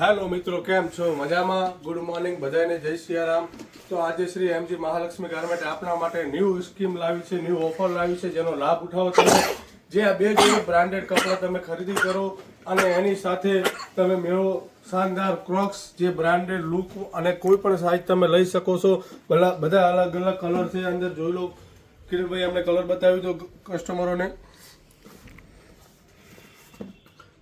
Hello મિત્રો, કેમ છો? મજામાં? ગુડ મોર્નિંગ બધાને જય સિયારામ. તો આજે શ્રી એમજી મહાલક્ષ્મી ગાર્મેન્ટ આપણા માટે ન્યૂ સ્કીમ લાવી છે ન્યૂ ઓફર લાવી છે, જેનો લાભ ઉઠાવો તમે જે આ બે જેવી બ્રાન્ડેડ કપડાં તમે ખરીદી કરો અને એની સાથે તમે મેળો શાનદાર ક્રોક્સ જે બ્રાન્ડેડ લુક અને કોઈ પણ સાઇઝ તમે લઈ શકો છો. બધા અલગ અલગ કલર છે. અંદર જોઈ લો. કિરણભાઈ અમને કલર બતાવ્યું તો કસ્ટમરોને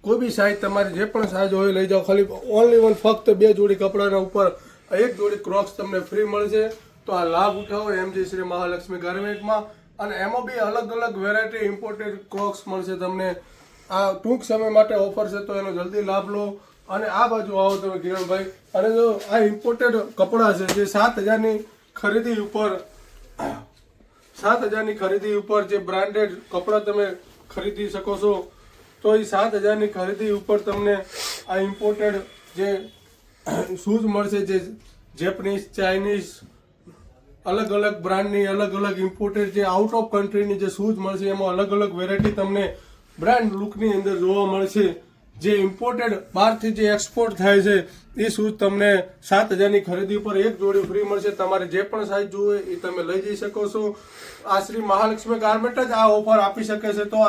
કોઈ બી સાઈઝ તમારી જે પણ સાઈઝ હોય લઈ જાઓ. ખાલી ઓનલી વન ફક્ત બે જોડી કપડાના ઉપર એક જોડી ક્રોક્સ તમને ફ્રી મળશે. તો આ લાભ ઉઠાવો એમજી શ્રી મહાલક્ષ્મી ગાર્મેન્ટમાં અને એમાં બી અલગ અલગ વેરાયટી ઇમ્પોર્ટેડ ક્રોક્સ મળશે તમને. આ ટૂંક સમય માટે ઓફર છે તો એનો જલ્દી લાભ લો. અને આ બાજુ આવો તમે કિરણભાઈ. અને જો આ ઇમ્પોર્ટેડ કપડાં છે જે સાત હજારની ખરીદી ઉપર, સાત હજારની ખરીદી ઉપર જે બ્રાન્ડેડ કપડાં તમે ખરીદી શકો છો તો એ સાત હજારની ખરીદી ઉપર તમને આ ઇમ્પોર્ટેડ જે શૂઝ મળશે, જે જેપનીઝ ચાઇનીઝ અલગ અલગ બ્રાન્ડની અલગ અલગ ઇમ્પોર્ટેડ જે આઉટ ઓફ કન્ટ્રીની જે શૂઝ મળશે, એમાં અલગ અલગ વેરાયટી તમને બ્રાન્ડ લુકની અંદર જોવા મળશે. જે ઇમ્પોર્ટેડ બહારથી જે એક્સપોર્ટ થાય છે, એ શૂઝ તમને સાત હજારની ખરીદી ઉપર એક જોડી ફ્રી મળશે. તમારે જે પણ સાઇઝ જોવે એ તમે લઈ જઈ શકો છો. આ શ્રી મહાલક્ષ્મી ગાર્મેન્ટ જ આ ઓફર આપી શકે છે. તો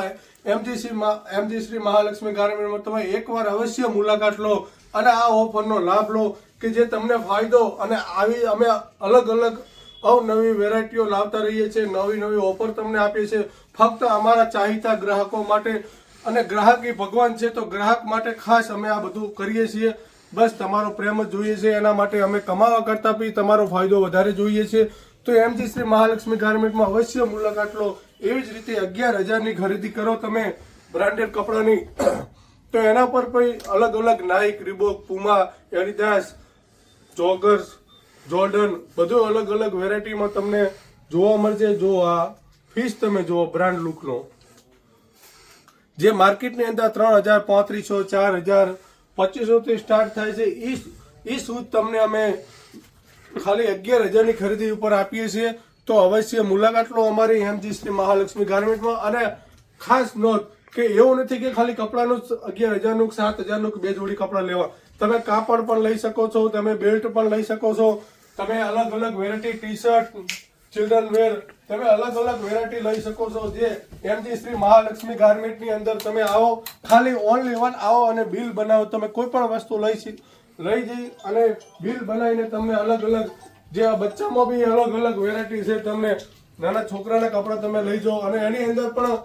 એમજીસી એમજી શ્રી મહાલક્ષ્મી ગાર્મેન્ટમાં તમે એકવાર અવશ્ય મુલાકાત લો અને આ ઓફરનો લાભ લો કે જે તમને ફાયદો અને આવી અમે અલગ અલગ અવનવી વેરાયટીઓ લાવતા રહીએ છીએ, નવી નવી ઓફર તમને આપીએ છીએ. ફક્ત અમારા ચાહિતા ગ્રાહકો માટે અને ગ્રાહક એ ભગવાન છે તો ગ્રાહક માટે ખાસ અમે આ બધું કરીએ છીએ. બસ તમારો પ્રેમ જ જોઈએ છે, એના માટે અમે કમાવા કરતા બી તમારો ફાયદો વધારે જોઈએ છે તો એમજી શ્રી મહાલક્ષ્મી ગાર્મેન્ટમાં અવશ્ય મુલાકાત લો. એવી જ રીતે અગિયાર હજારની ખરીદી કરો તમે બ્રાન્ડેડ કપડાની. તો એના પર પછી અલગ અલગ Nike Reebok, Puma Adidas joggers, Jordan, બધું અલગ અલગ વેરાયટીમાં તમને જોવા મળશે. જો આ ફીસ તમે જુઓ બ્રાન્ડ લુકનો. જે માર્કેટની અંદર ત્રણ હજાર પાંત્રીસો, ચાર હજાર પચીસોથી સ્ટાર્ટ થાય છે. એ એ શૂઝ તમને અમે ખાલી અગિયાર હજારની ખરીદી ઉપર આપીએ છીએ. તો અવશ્ય મુલાકાત લો અમારી હેમજી શ્રી મહાલક્ષ્મી ગાર્મેન્ટમાં. અને ખાસ નોંધ કે એવું નથી કે ખાલી કપડાનું અગિયાર હજારનું સાત હજારનું બે જોડી કપડાં લેવા. તમે કાપડ પણ લઈ શકો છો, તમે બેલ્ટ પણ લઈ શકો છો, તમે અલગ અલગ variety T shirt children wear તમે અલગ અલગ વેરાયટી લઈ શકો છો. જે એમજી શ્રી મહાલક્ષ્મી ગાર્મેન્ટની અંદર તમે આવો, ખાલી ઓનલી વન આવો અને બિલ બનાવો. તમે કોઈ પણ વસ્તુ લઈ લઈ જઈ અને બિલ બનાવીને તમને અલગ અલગ જે આ બચ્ચામાં બી અલગ અલગ વેરાયટી છે, તમને નાના છોકરાના કપડાં તમે લઈ જાઓ અને એની અંદર પણ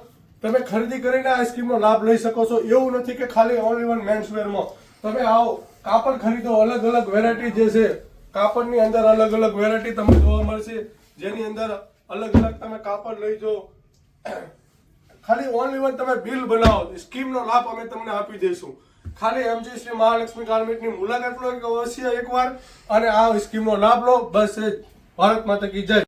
તમે ખરીદી કરીને આ સ્કીમનો લાભ લઈ શકો છો. એવું નથી કે ખાલી ઓનલી વન મેન્સ વેરમાં તમે આવો, કાપડ ખરીદો, અલગ અલગ વેરાયટી જે છે, કાપડની અંદર અલગ અલગ વેરાયટી તમને જોવા મળશે. જેની અંદર અલગ અલગ તમે કાપડ લઈ જાઓ. ખાલી ઓનલી વન તમે બિલ બનાવો સ્કીમનો લાભ અમે તમને આપી દઈશું. ખાલી એમજી શ્રી મહાલક્ષ્મી ગાર્મેન્ટની મુલાકાત લો અવશ્ય એકવાર અને આ સ્કીમનો લાભ લો બસ. ભારત માતા કી જય